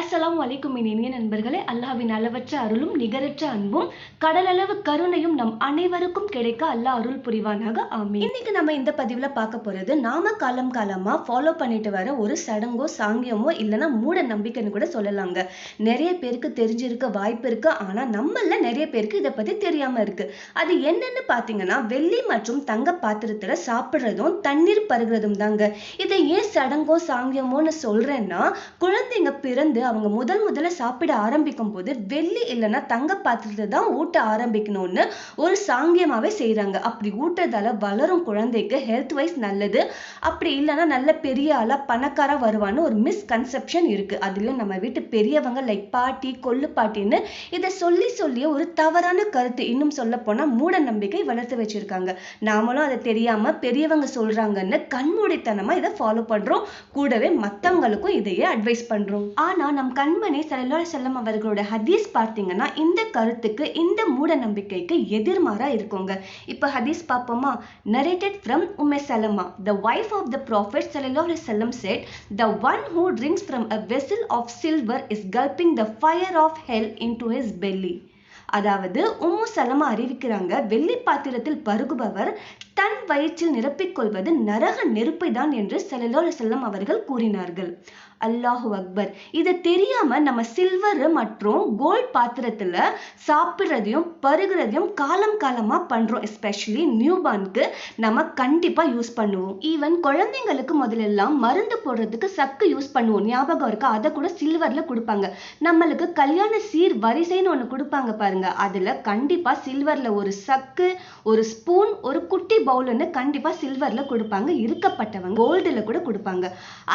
அஸ்லாம் வலைக்கும் என் இனிய நண்பர்களே அல்லாஹ்வின் அளவற்ற அருளும் நிகரற்ற அன்பும் கடலளவு கருணையும் நம் அனைவருக்கும் கிடைக்க அல்லாஹ் அருள் புரிவானாக. ஆமீன். இன்னைக்கு நம்ம இந்த பதிவுல பார்க்க போறது நாம காலம் காலமா ஃபாலோ பண்ணிட்டு வர ஒரு சடங்கோ சாங்கியமோ இல்லைன்னா மூட நம்பிக்கைன்னு கூட சொல்லலாங்க. நிறைய பேருக்கு தெரிஞ்சிருக்க வாய்ப்பு இருக்கு ஆனா நம்மள நிறைய பேருக்கு இதை பத்தி தெரியாம இருக்கு. அது என்னன்னு பாத்தீங்கன்னா வெள்ளி மற்றும் தங்க பாத்திரத்துல சாப்பிடுறதும் தண்ணீர் பருகிறதும் தாங்க. இதை ஏன் சடங்கோ சாங்கியமோன்னு சொல்றேன்னா குழந்தைங்க பிறந்து அவங்க முதல் முதல்ல சாப்பிட ஆரம்பிக்கும் போது வெள்ளி இல்லைன்னா தங்க பாத்திரத்தை தான் ஊட்ட ஆரம்பிக்கணும்னு ஒரு சாங்கியமாகவே செய்கிறாங்க அப்படி ஊட்டுறதால வளரும் குழந்தைக்கு ஹெல்த் வைஸ் நல்லது. அப்படி இல்லைன்னா நல்ல பெரிய ஆளாக பணக்காராக வருவான்னு ஒரு மிஸ்கன்செப்ஷன் இருக்கு. அதுலேயும் நம்ம வீட்டு பெரியவங்க லைக் பாட்டி கொள்ளு பாட்டின்னு இதை சொல்லி சொல்லி ஒரு தவறான கருத்து இன்னும் சொல்ல போனால் மூட நம்பிக்கை வளர்த்து வச்சிருக்காங்க. நாமளும் அதை தெரியாமல் பெரியவங்க சொல்கிறாங்கன்னு கண்மூடித்தனமாக இதை ஃபாலோ பண்ணுறோம் கூடவே மற்றவங்களுக்கும் இதையே அட்வைஸ் பண்ணுறோம் ஆனால் நம் கண்மணி சல்லா செல்லம் அவர்களோட ஹதீஸ் பார்த்தீங்கன்னா இந்த கருத்துக்கு இந்த மூட நம்பிக்கைக்கு எதிர்மாறா இருக்குங்க. இப்ப ஹதீஸ் பார்ப்போமா? Narrated from Umm Salama the wife of the prophet சல்லா செல்லம் said the one who drinks from a vessel of silver is gulping the fire of hell into his belly அதாவது umm உம்மு சலமா அறிவிக்கிறாங்க வெள்ளி பாத்திரத்தில் பருகுபவர் தன் வயிற்றில் நிரப்பிக் கொள்வது நரக நெருப்பை தான் என்று ஸல்லல்லாஹு செல்லம் அவர்கள் கூறினார்கள். அல்லாஹு அக்பர். இதை தெரியாம நம்ம சில்வர் மற்றும் கோல்ட் பாத்திரத்துல சாப்பிட்றதையும் பருகிறதையும் காலம் காலமா பண்றோம். எஸ்பெஷலி நியூபார்னுக்கு நம்ம கண்டிப்பா யூஸ் பண்ணுவோம். ஈவன் குழந்தைங்களுக்கு முதலெல்லாம் மருந்து போடுறதுக்கு சக்கு யூஸ் பண்ணுவோம். ஞாபகம் இருக்கா? அதை கூட சில்வர்ல கொடுப்பாங்க. நம்மளுக்கு கல்யாண சீர் வரிசைன்னு ஒன்று கொடுப்பாங்க பாருங்க. அதுல கண்டிப்பா சில்வர்ல ஒரு சக்கு ஒரு ஸ்பூன் ஒரு குட்டி பவுல்னு கண்டிப்பா சில்வர்ல கொடுப்பாங்க. இருக்கப்பட்டவங்க கோல்டுல கூட கொடுப்பாங்க.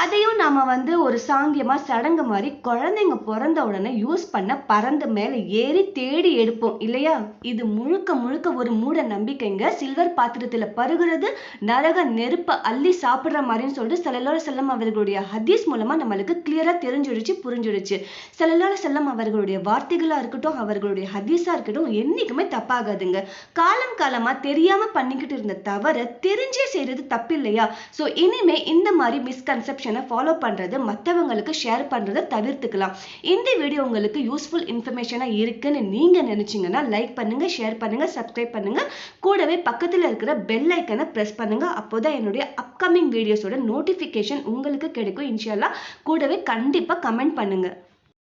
அதையும் நாம வந்து ஒரு சாங்கியமா சடங்கு மாதிரி குழந்தைங்க பிறந்த உடனே யூஸ் பண்ண பறந்து மேல ஏறி தேடி எடுப்போம் இல்லையா? இது முழுக்க முழுக்க ஒரு மூட நம்பிக்கைங்க. சில்வர் பாத்திரத்துல பருகிறது நரக நெருப்ப அள்ளி சாப்பிடுற மாதிரின்னு சொல்லிட்டு செல்லலோர செல்லம் அவர்களுடைய ஹதீஸ் மூலமா நம்மளுக்கு கிளியரா தெரிஞ்சிடுச்சு புரிஞ்சிடுச்சு. செல்லலோர செல்லம் அவர்களுடைய வார்த்தைகளா இருக்கட்டும் அவர்களுடைய ஹதீஸா இருக்கட்டும் என்னைக்குமே தப்பாகாதுங்க. காலம் காலமா தெரியாம பண்ணிக்கிட்டு இருந்த தவற தெரிஞ்சே செய்யறது தப்பு இல்லையா சோ இனிமே இந்த மாதிரி மிஸ்கன்செப்ஷனை ஃபாலோ பண்றது மற்றவங்களுக்கு ஷேர் பண்ணுறதை தவிர்த்துக்கலாம். இந்த வீடியோ உங்களுக்கு யூஸ்ஃபுல் இன்ஃபர்மேஷனாக இருக்குன்னு நீங்கள் நினச்சிங்கன்னா லைக் பண்ணுங்கள் ஷேர் பண்ணுங்கள் சப்ஸ்கிரைப் பண்ணுங்கள் கூடவே பக்கத்தில் இருக்கிற பெல் ஐக்கனை பண்ணுங்கள் அப்போது தான் என்னுடைய அப்கமிங் வீடியோஸோட நோட்டிஃபிகேஷன் உங்களுக்கு கிடைக்கும். இன்ஷால்லா கூடவே கண்டிப்பாக கமெண்ட் பண்ணுங்கள்